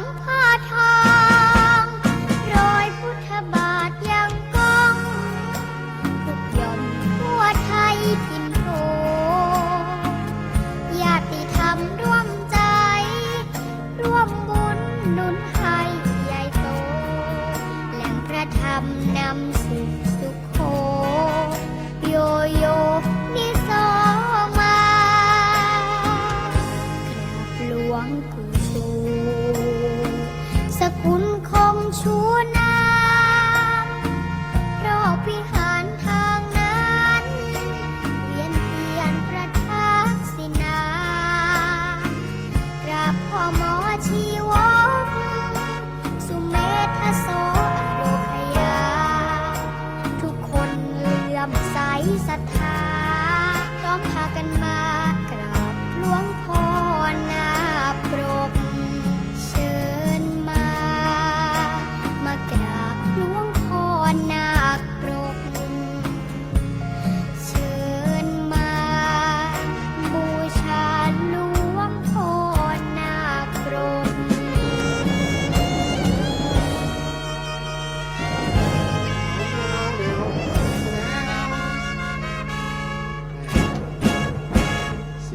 งพ่อทองรอยพุทธบาทยังก้องทุกหย่อมทั่วไทยทินโทญาติธรรมร่วมใจ ร่วมบุญหนุนให้ใหญ่โตแหล่งพระธรรมนำ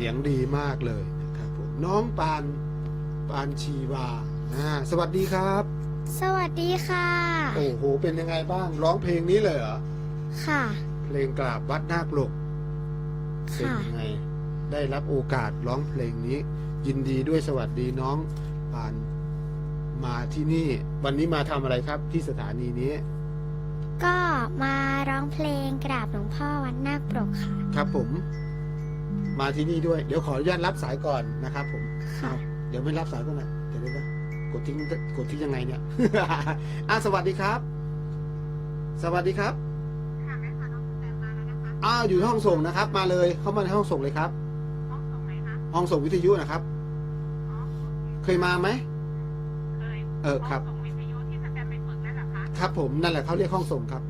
ยงดีมากเลยนะครับผมน้องปานปานชีวาอ่าสวัสดีครับ สวัสดีค่ะ โอ้โห เป็นยังไงบ้าง ร้องเพลงนี้เลยเหรอ ค่ะ เพลงกราบวัดนาคปลกเป็นค่ะ ยังไง ได้รับโอกาสร้องเพลงนี้ ยินดีด้วยสวัสดีน้องปานมาที่นี่ วันนี้มาทำอะไรครับที่สถานีนี้ ก็มาร้องเพลงกราบหลวงพ่อวัดนาคปรกค่ะ ครับผม มาที่นี่ด้วย เดี๋ยวขออนุญาตรับสายก่อนนะครับ ผมค่ะเดี๋ยวไม่รับสายก็หน่อยเดี๋ยวเดี๋ยวนะกดทิ้งกดทิ้งยังไงเนี่ยอะสวัสดีครับ สวัสดีครับอ้าวอยู่ห้องส่งนะครับ มาเลยเข้ามาในห้องส่งเลยครับ ห้องส่งไหนคะห้องส่งวิทยุนะครับ อ๋อเคยมาไหมเคยเออครับ ห้องส่งวิทยุที่สแตมไปฝึกนั่นเหรอคะครับ ผมนั่นแหละเขาเรียกห้องส่งครับ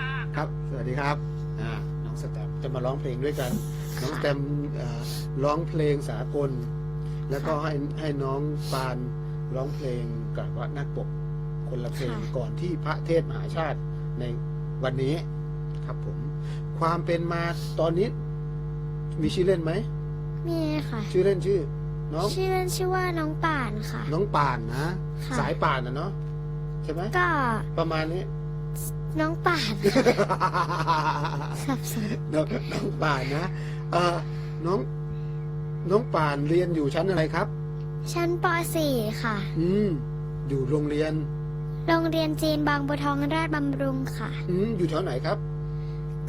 ค่ะ ครับ สวัสดีครับ อ่า น้องสแตม จะมาร้องเพลงด้วยกัน น้องสแตมเอ่อร้องเพลงสากล แล้วก็ให้ให้น้องปานร้องเพลงกับวัดนักปกคนละเพลงค่ะก่อนที่พระเทศมหาชาติในวันนี้ครับผม ความเป็นมาตอนนี้ มีชื่อเล่นไหมมีค่ะ ชื่อเล่นชื่อ น้องชื่อเล่นชื่อว่าน้องป่านค่ะ น้องป่านนะค่ะสายป่านนะเนาะใช่ไหมก็ประมาณนี้ น้องป่านสับสนน้องน้องป่านนะเออน้องน้องป่านเรียนอยู่ชั้นอะไรครับ ชั้นป .4 ค่ะ อืม อยู่โรงเรียน โรงเรียนจีนบางบัวทองราชบำรุงค่ะ อืม อยู่แถวไหนครับ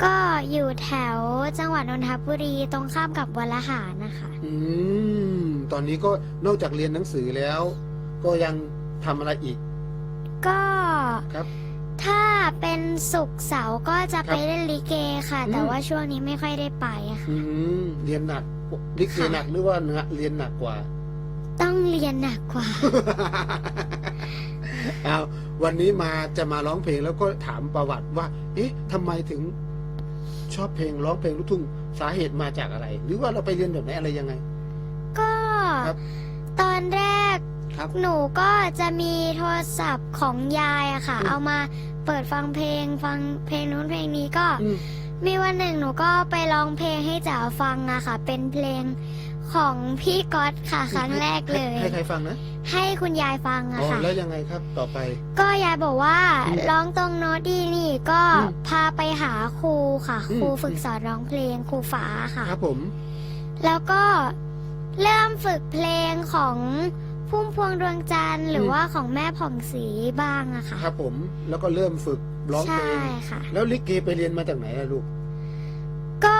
ก็อยู่แถวจังหวัดนนทบุรีตรงข้ามกับวรหารนะคะ อืม ตอนนี้ก็นอกจากเรียนหนังสือแล้ว ก็ยังทำอะไรอีก ก็ครับ ถ้าเป็นศุกร์เสาร์ก็จะไปครับเล่นลิเกค่ะ แต่อืมว่าช่วงนี้ไม่ค่อยได้ไปอะค่ะ อืมเรียนหนักลิเกค่ะหนักหรือว่าเนื้อเรียนหนักกว่า ต้องเรียนหนักกว่า เอาวันนี้มาจะมาร้องเพลงแล้วก็ถามประวัติว่า เอ๊ะทำไมถึง ชอบเพลงร้องเพลงลูกทุ่งสาเหตุมาจากอะไร หรือว่าเราไปเรียนแบบไหนอะไรยังไง ก็ครับ ตอนแรก ครับ หนูก็จะมีโทรศัพท์ของยายอะค่ะอืมเอามาเปิดฟังเพลง ฟังเพลงนู้นเพลงนี้ก็ อืม มีวันหนึ่งหนูก็ไปร้องเพลงให้จ๋าฟังอะค่ะ เป็นเพลงของพี่ก๊อตค่ะครั้งแรกเลยให้ใครฟังนะให้คุณยายฟังอะอ๋อค่ะ แล้วยังไงครับต่อไป ก็ยายบอกว่าอืมร้องตรงโน้ตดีนี่ก็อืมพาไปหาครูค่ะ อืม ครูฝึกสอนร้องเพลงครูฝาค่ะ ครับผม แล้วก็เริ่มฝึกเพลงของ พุ่มพวงดวงจันทร์หรือว่าของแม่ผ่องศรีบ้างอะค่ะ ครับผมแล้วก็เริ่มฝึกร้องเพใช่ลงค่ะ แล้วลิเกไปเรียนมาจากไหนล่ะลูก ก็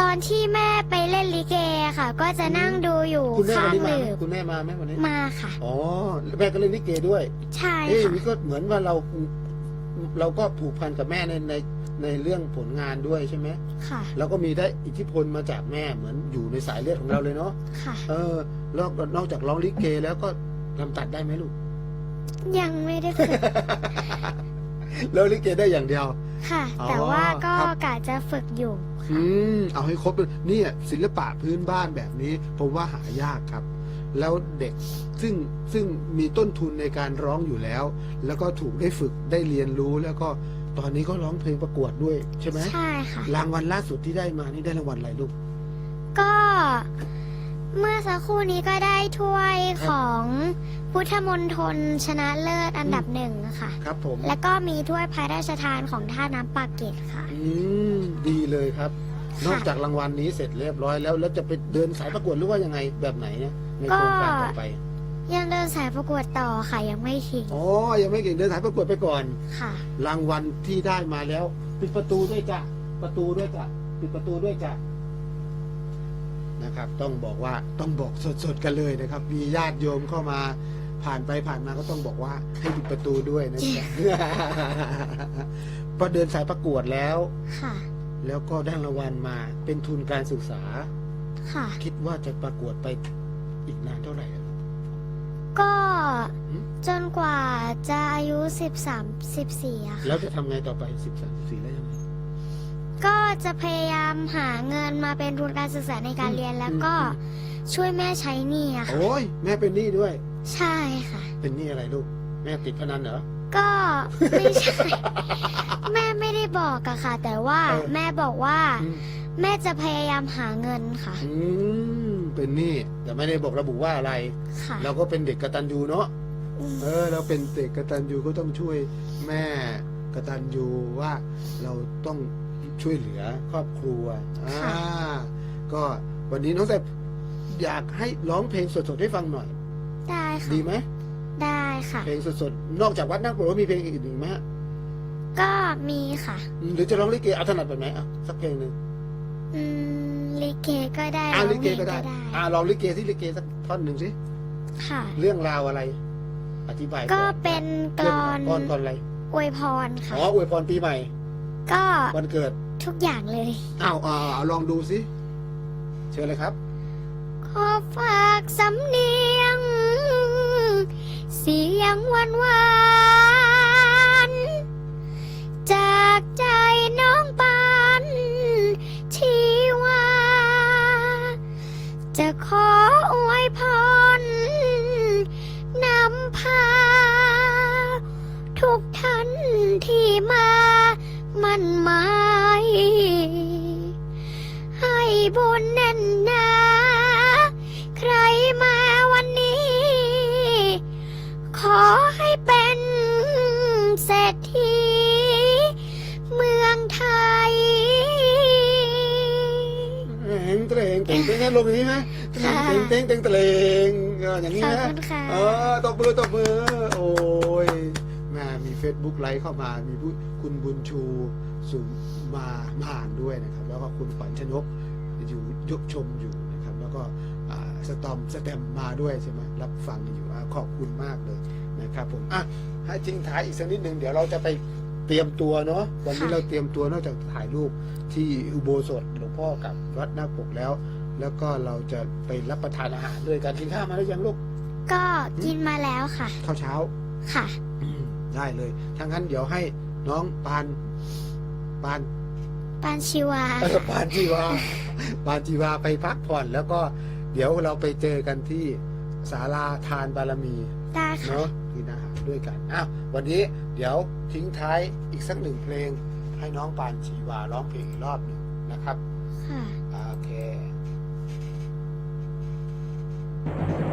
ตอนที่แม่ไปเล่นลิเกค่ะ ก็จะนั่งดูอยู่คุณแม่ข้าวันงนี้หมาลืไหมบคุณแม่มาไหมวันนี้มาค่ะ อ๋อแม่ก็เล่นลิเกด้วยใช่เอ้ยค่ะ นี่ก็เหมือนว่าเราเราก็ผูกพันกับแม่ในใน ในเรื่องผลงานด้วยใช่ไหมค่ะ แล้วก็มีได้อิทธิพลมาจากแม่เหมือนอยู่ในสายเลือดของเราเลยเนาะค่ะ เออแล้วก็นอกจากร้องลิเกแล้วก็ทำตัดได้ไหมลูก ยังไม่ได้ฝึกแล้วลิเกได้อย่างเดียว ค่ะ อ๋อแต่ว่าก็ครับ กะจะฝึกอยู่อืมเอาให้ครบเลยเนี่ยศิลปะพื้นบ้านแบบนี้ผมว่าหายากครับ แล้วเด็กซึ่งซึ่งมีต้นทุนในการร้องอยู่แล้ว แล้วก็ถูกได้ฝึกได้เรียนรู้แล้วก็ ตอนนี้ก็ร้องเพลงประกวดด้วยใช่ไหมใช่ค่ะ รางวัลล่าสุดที่ได้มานี่ได้รางวัลอะไรลูก ก็เมื่อสักครู่นี้ก็ได้ถ้วยครับของพุทธมณฑลชนะเลิศอันดับหนึ่งค่ะ ครับผม แล้วก็มีถ้วยพระราชทานของท่าน้ำปากเกร็ดค่ะ อืมดีเลยครับ นอกจากรางวัลนี้เสร็จเรียบร้อยแล้ว แล้วจะไปเดินสายประกวดหรือว่ายังไงแบบไหนเนี่ยในโครงการต่อไป ยังเดินสายประกวดต่อค่ะยังไม่ทิ้งอ๋อ ยังไม่เก่งเดินสายประกวดไปก่อน ค่ะ รางวัลที่ได้มาแล้ว ปิดประตูด้วยจ้ะ ประตูด้วยจ้ะ ปิดประตูด้วยจ้ะ นะครับ ต้องบอกว่าต้องบอกสดๆกันเลยนะครับ มีญาติโยมเข้ามาผ่านไปผ่านมาก็ต้องบอกว่าให้ปิดประตูด้วยนะจ๊ะ พอเดินสายประกวดแล้ว ค่ะ แล้วก็ได้รางวัลมาเป็นทุนการศึกษา ค่ะ คิดว่าจะประกวดไปอีกนานเท่าไหร่อะก็หืมจน กว่าจะอายุ 13 14อะค่ะแล้วจะทำไงต่อไปสิบสามสี่แล้วยังไง ก็จะพยายามหาเงินมาเป็นทุนการศึกษาในการอืมเรียนแล้วอืมก็อื ช่วยแม่ใช้หนี้อะค่ะ โอ้ยแม่เป็นหนี้ด้วย ใช่ค่ะ เป็นหนี้อะไรลูก แม่ติดพนันเหรอ ก็ไม่ใช่ แม่ไม่ได้บอกอะค่ะ แต่ว่าเออ แม่บอกว่า อืมแม่จะพยายามหาเงินค่ะ อืมเป็นหนี้แต่ไม่ได้บอกระบุว่าอะไร ค่ะ เราก็เป็นเด็กกตัญญูเนาะอืม เออเราเป็นเด็กกตัญญูก็ต้องช่วยแม่กตัญญูว่าเราต้องช่วยเหลือครอบครัวอ่าก็วันนี้น้องแซบอยากให้ร้องเพลงสดๆให้ฟังหน่อย ได้ค่ะดีไหมได้ค่ะ เพลงสดๆนอกจากวัดนักปรว่ามีเพลงอื่นอีกไหมฮะก็มีค่ะอืมหรือจะร้องลิเกเอาถนัดแบบไหนอะสักเพลงหนึ่งอืมลิเกก็ได้อ่าร้ลิองเกพลงก็ได้ อ่าลองลิเกที่ลิเกสักท่อนหนึ่งสิค่ะ เรื่องราวอะไร อธิบายก็อนเป็นกลเรื่องอนก่อนก่อนอะไรอวยพรค่ะอ๋ออวยพรปีใหม่ ก็วันเกิดทุกอย่างเลยอ้าวอ่าเอาลองดูสิเชิญเลยครับ ขอฝากสำเนียง เสียงหวานหวานๆจากใจน้องปานชีวา จะขออวยพรนำพา ทุกท่านที่มามันหมายให้บุญแน่ เตรงเต็งเต็งให้ลงอย่างนี้ไหมเต็งค่ะเต็งเต็งเต็งเตงเอออย่างนี้ขอบนะคุณค่ะเออตบมือตบมือ โอ้ยแม่มี Facebook ไลค์เข้ามา มีผู้คุณบุญชูสุมามาอ่านด้วยนะครับ แล้วก็คุณขวัญชนกอยู่ยกชมอยู่นะครับ แล้วก็อ่าสตอมสแตมมาด้วยใช่ไหมรับฟังอยู่อะขอบคุณมากเลยนะครับผมอะให้ทิ้งท้ายอีกสักนิดหนึ่งเดี๋ยวเราจะไปเตรียมตัวเนาะวันนี้ค่ะเราเตรียมตัวนอกจากถ่ายรูปที่อุโบสถหลวงพ่อกับวัดนาคปกแล้ว แล้วก็เราจะไปรับประทานอาหารด้วยกันกินข้าวมาแล้วยังลูก ก็กินมาแล้วค่ะ ข้าวเช้าค่ะ อืมได้เลยถ้างั้นเดี๋ยวให้น้องปานปานปานชีวา เออปานจีวา ปานจีวาไปพักผ่อน แล้วก็เดี๋ยวเราไปเจอกันที่ศาลาทานบารมี ได้ค่ะ เนาะกินอาหารด้วยกันอ้าววันนี้เดี๋ยวทิ้งท้ายอีกสักหนึ่งเพลง ให้น้องปานชีวาร้องเพลงอีกรอบหนึ่งนะครับค่ะ โอเค Thank you.